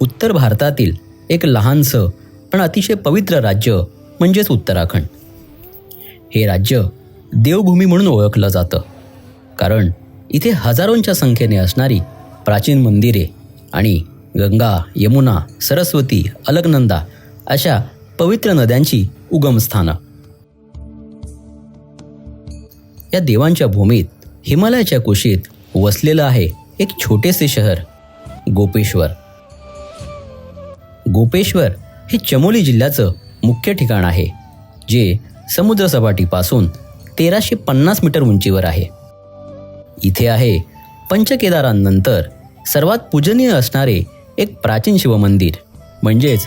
उत्तर भारतातील एक लहानसं पण अतिशय पवित्र राज्य म्हणजेच उत्तराखंड. हे राज्य देवभूमी म्हणून ओळखलं जातं. कारण इथे हजारोंच्या संख्येने असणारी प्राचीन मंदिरे आणि गंगा यमुना सरस्वती अलकनंदा अशा पवित्र नद्यांची उगमस्थानं. या देवांच्या भूमीत हिमालयाच्या कुशीत वसलेलं आहे एक छोटेसे शहर गोपेश्वर. गोपेश्वर हे चमोली जिल्ह्याचं मुख्य ठिकाण आहे जे समुद्रसपाटीपासून तेराशे पन्नास मीटर उंचीवर आहे. इथे आहे पंचकेदारांनंतर सर्वात पूजनीय असणारे एक प्राचीन शिवमंदिर म्हणजेच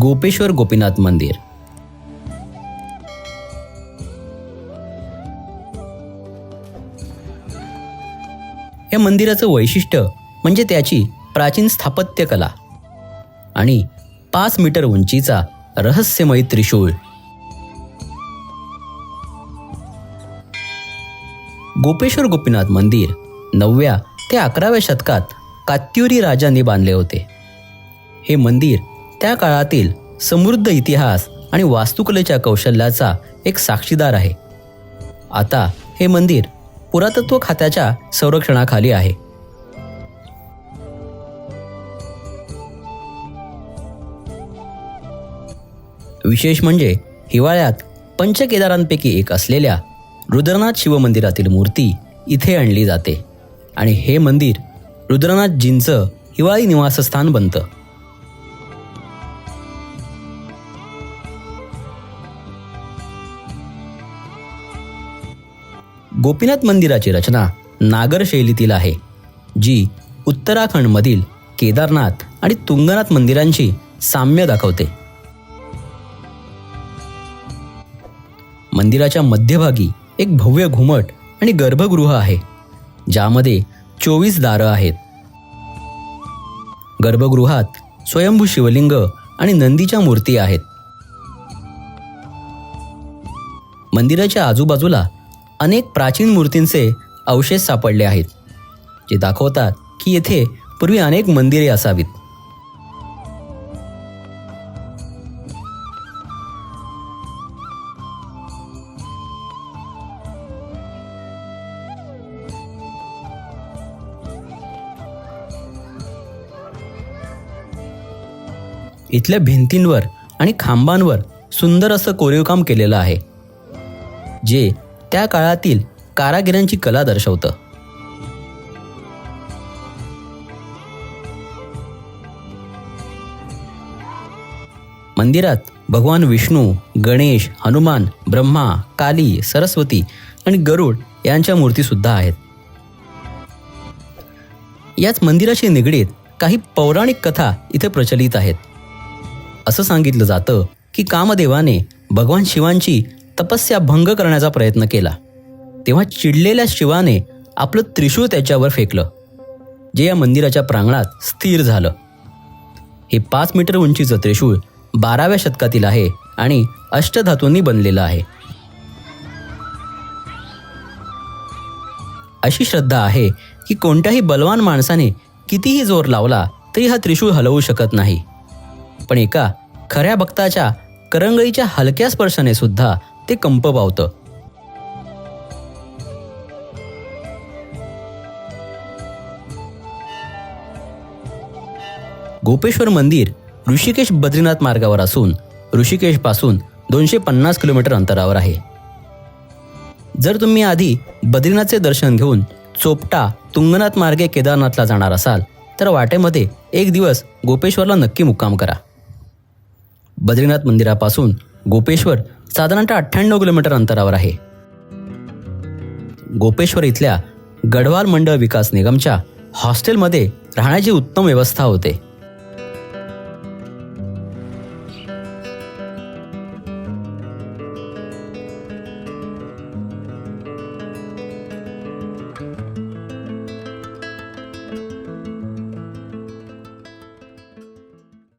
गोपेश्वर गोपीनाथ मंदिर. या मंदिराचं वैशिष्ट्य म्हणजे त्याची प्राचीन स्थापत्यकला आणि पाच मीटर उंचीचा रहस्यमयी त्रिशूळ. गोपेश्वर गोपीनाथ मंदिर नवव्या ते अकराव्या शतकात कात्युरी राजांनी बांधले होते. हे मंदिर त्या काळातील समृद्ध इतिहास आणि वास्तुकलेच्या कौशल्याचा एक साक्षीदार आहे. आता हे मंदिर पुरातत्व खात्याच्या संरक्षणाखाली आहे. विशेष म्हणजे हिवाळ्यात पंचकेदारांपैकी एक असलेल्या रुद्रनाथ शिवमंदिरातील मूर्ती इथे आणली जाते. आणि हे मंदिर रुद्रनाथजींचं हिवाळी निवासस्थान बनतं. गोपीनाथ मंदिराची रचना नागर शैलीतील आहे जी उत्तराखंडमधील केदारनाथ आणि तुंगनाथ मंदिरांची साम्य दाखवते. मंदिराच्या मध्यभागी एक भव्य घुमट आणि गर्भगृह आहे ज्यामध्ये चोवीस दारं आहेत. गर्भगृहात स्वयंभू शिवलिंग आणि नंदीच्या मूर्ती आहेत. मंदिराच्या आजूबाजूला अनेक प्राचीन मूर्तींचे अवशेष सापडले आहेत जे दाखवतात की येथे पूर्वी अनेक मंदिरे असावीत. इथल्या भिंतींवर आणि खांबांवर सुंदर असं कोरीवकाम केलेलं आहे जे त्या काळातील कारागिरांची कला दर्शवतं. मंदिरात भगवान विष्णू गणेश हनुमान ब्रह्मा काली सरस्वती आणि गरुड यांच्या मूर्तीसुद्धा आहेत. याच मंदिराशी निगडीत काही पौराणिक कथा इथे प्रचलित आहेत. असं सांगितलं जातं की कामदेवाने भगवान शिवांची तपस्या भंग करण्याचा प्रयत्न केला. तेव्हा चिडलेल्या शिवाने आपलं त्रिशूळ त्याच्यावर फेकलं जे या मंदिराच्या प्रांगणात स्थिर झालं. हे पाच मीटर उंचीचं त्रिशूळ बाराव्या शतकातील आहे आणि अष्टधातूंनी बनलेलं आहे. अशी श्रद्धा आहे की कोणत्याही बलवान माणसाने कितीही जोर लावला तरी हा त्रिशूळ हलवू शकत नाही. पण एका खऱ्या भक्ताच्या करंगळीच्या हलक्या स्पर्शाने सुद्धा ते कंप पावतं गोपेश्वर मंदिर ऋषिकेश बद्रीनाथ मार्गावर असून ऋषिकेशपासून दोनशे पन्नास किलोमीटर अंतरावर आहे. जर तुम्ही आधी बद्रीनाथचे दर्शन घेऊन चोपटा तुंगनाथ मार्गे केदारनाथला जाणार असाल तर वाटेमध्ये एक दिवस गोपेश्वरला नक्की मुक्काम करा. बद्रीनाथ मंदिरापासून गोपेश्वर साधारणतः अठ्ठ्याण्णव किलोमीटर अंतरावर आहे. गोपेश्वर इथल्या गढवाल मंडळ विकास निगमच्या हॉस्टेलमध्ये राहण्याची उत्तम व्यवस्था होते.